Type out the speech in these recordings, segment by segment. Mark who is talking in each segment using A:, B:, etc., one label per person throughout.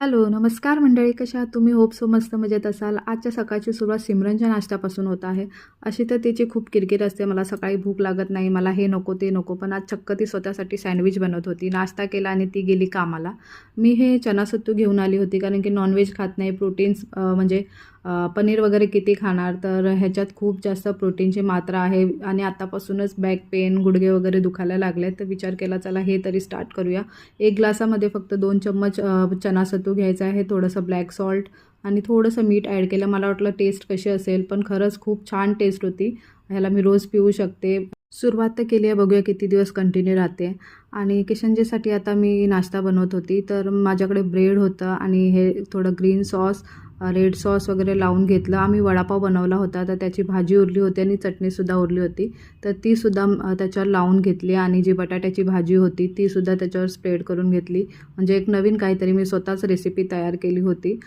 A: Hello नमस्कार मंडळी कशा तुम्ही होप सो मस्त मजेत असाल. आजच्या सकाळची सुरुवात सिमरनच्या नाश्त्यापासून होत आहे. अशी तर तिची खूप किरकिर असते. मला सकाळी भूक लागत नाही. मला हे नको ते नको. पण आज चक्क ती स्वतःसाठी सँडविच बनवत होती. नाश्ता केला आणि ती गेली कामाला. मी हे चनासत्तू घेऊन आली होती कारण की नॉनव्हेज खात नाही. प्रोटीन्स म्हणजे पनीर वगैरे किती खाणार? तर ह्याच्यात खूप जास्त प्रोटीनची मात्रा आहे आणि आतापासूनच बॅक पेन गुडघे वगैरे दुखायला लागले तर विचार केला चला हे तरी स्टार्ट करूया. एक ग्लासामध्ये फक्त दोन चम्मच चना सत्तू घ्यायचा आहे थोडंसं ब्लॅक सॉल्ट आणि थोडंसं मीठ ॲड केलं. मला वाटलं टेस्ट कशी असेल पण खरंच खूप छान टेस्ट होती. ह्याला मी रोज पिऊ शकते. सुरुवात तर केली आहे बघूया किती दिवस कंटिन्यू राहते. आणि किशनजीसाठी आता मी नाश्ता बनवत होती तर माझ्याकडे ब्रेड होतं आणि हे थोडं ग्रीन सॉस रेड सॉस वगैरे लावून घेतलं. आम्ही वडापाव बनवला होता तर त्याची भाजी उरली होती आणि चटणीसुद्धा उरली होती. तर तीसुद्धा त्याच्यावर लावून घेतली आणि जी बटाट्याची भाजी होती तीसुद्धा त्याच्यावर स्प्रेड करून घेतली. म्हणजे एक नवीन काहीतरी मी स्वतःच रेसिपी तयार केली होती.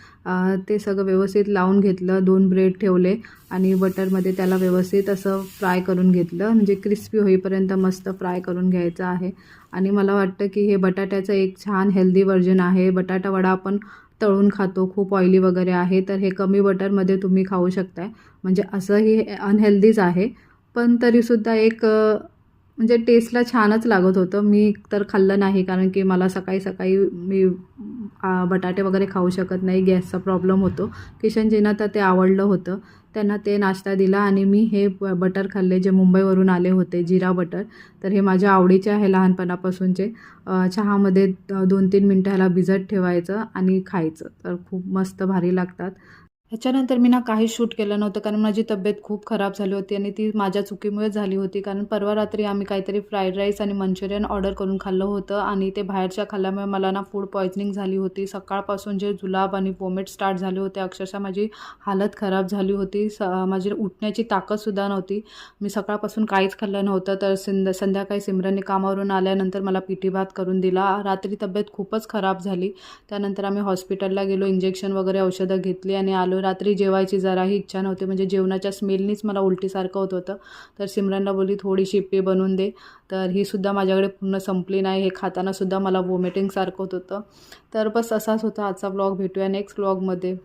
A: ते सगळं व्यवस्थित लावून घेतलं दोन ब्रेड ठेवले आणि बटरमध्ये त्याला व्यवस्थित असं फ्राय करून घेतलं. म्हणजे क्रिस्पी होईपर्यंत मस्त फ्राय करून घ्यायचं आहे. आणि मला वाटतं की हे बटाट्याचं एक छान हेल्दी व्हर्जन आहे. बटाटा वडा आपण तळून खातो खूप ऑइली वगैरे आहे तर हे कमी बटरमध्ये तुम्ही खाऊ शकताय. म्हणजे असंही अनहेल्दीच आहे. पण तरीसुद्धा एक म्हणजे टेस्टला छानच लागत होतं. मी तर खाल्लं नाही कारण की मला सकाळी सकाळी मी बटाटे वगैरे खाऊ शकत नाही गॅसचा प्रॉब्लेम होतो. किशनजींना तर ते आवडलं होतं. त्यांना ते नाश्ता दिला आणि मी हे ब बटर खाल्ले जे मुंबईवरून आले होते जिरा बटर. तर हे माझ्या आवडीचे आहे लहानपणापासूनचे. चहामध्ये दोन तीन मिनटं ह्याला भिजत ठेवायचं आणि खायचं. तर खूप मस्त भारी लागतात. ह्याच्यानंतर मी ना काहीच शूट केलं नव्हतं कारण माझी तब्येत खूप खराब झाली होती आणि ती माझ्या चुकीमुळे झाली होती. कारण परवा रात्री आम्ही काहीतरी फ्राईड राईस आणि मंचुरियन ऑर्डर करून खाल्लं होतं आणि ते बाहेरच्या खाल्ल्यामुळे मला ना फूड पॉयझनिंग झाली होती. सकाळपासून जे जुलाब आणि वोमिट स्टार्ट झाले होते अक्षरशः माझी हालत खराब झाली होती. स माझी उठण्याची ताकदसुद्धा नव्हती. मी सकाळपासून काहीच खाल्लं नव्हतं तर सिंध संध्याकाळी सिमरनने कामावरून आल्यानंतर मला पिठी भात करून दिला. रात्री तब्येत खूपच खराब झाली. त्यानंतर आम्ही हॉस्पिटलला गेलो इंजेक्शन वगैरे औषधं घेतली आणि आलो. रात्री जेवायची जराही इच्छा नव्हती. म्हणजे जेवणाच्या स्मेलनीच मला उलटीसारखं होत होतं. तर सिमरनला बोलली थोडी शिप्पी बनवून दे. तर ही सुद्धा माझ्याकडे पूर्ण संपली नाही. हे खातानासुद्धा मला वॉमिटिंगसारखं होत होतं. तर बस असाच होता आजचा ब्लॉग भेटूया नेक्स्ट ब्लॉगमध्ये